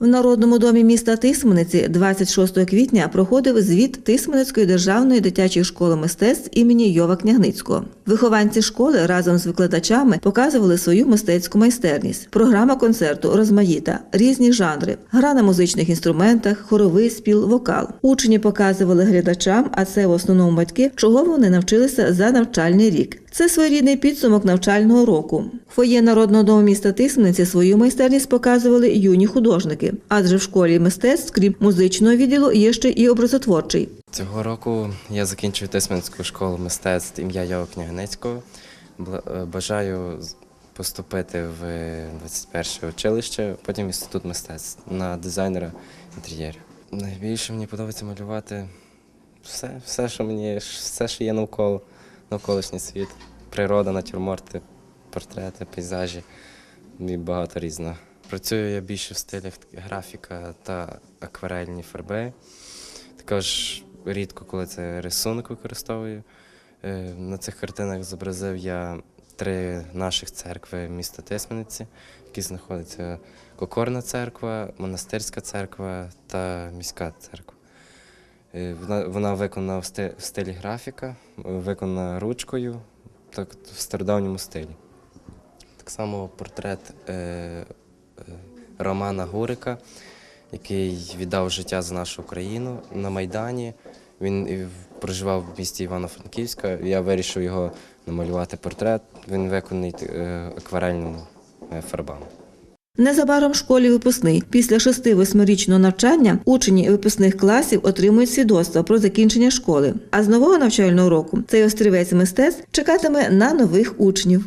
В Народному домі міста Тисмениці 26 квітня проходив звіт Тисменецької державної дитячої школи мистецтв імені Йова Княгницького. Вихованці школи разом з викладачами показували свою мистецьку майстерність. Програма концерту розмаїта, різні жанри, гра на музичних інструментах, хоровий спіл, вокал. Учні показували глядачам, а це в основному батьки, чого вони навчилися за навчальний рік. Це своєрідний підсумок навчального року. Фоє народного дому міста Тисмениці свою майстерність показували юні художники, адже в школі мистецтв, крім музичного відділу, є ще і образотворчий. Цього року я закінчую Тисменську школу мистецтв ім'я Йова Княгницького. Е, Бажаю поступити в 21 училище, потім інститут мистецтв на дизайнера інтер'єрів. Найбільше мені подобається малювати все, все, що мені, все, що є навколо, навколишній світ. Природа, натюрморти, портрети, пейзажі і багато різного. Працюю я більше в стилях графіка та акварельні фарби. Також рідко, коли це рисунок використовую. Е, На цих картинах зобразив я три наших церкви міста Тисмениці, які знаходяться Кокорна церква, монастирська церква та міська церква. Е, Вона, виконана в стилі графіка, виконана ручкою, так в стародавньому стилі. Так само портрет е, е, Романа Гурика, який віддав життя за нашу Україну на Майдані. Він проживав в місті Івано-Франківська. Я вирішив його намалювати портрет. Він виконаний е, акварельними е, фарбами. Незабаром в школі випускний. Після шести-восьмирічного навчання учні випускних класів отримують свідоцтво про закінчення школи. А з нового навчального року цей острівець мистецтв чекатиме на нових учнів.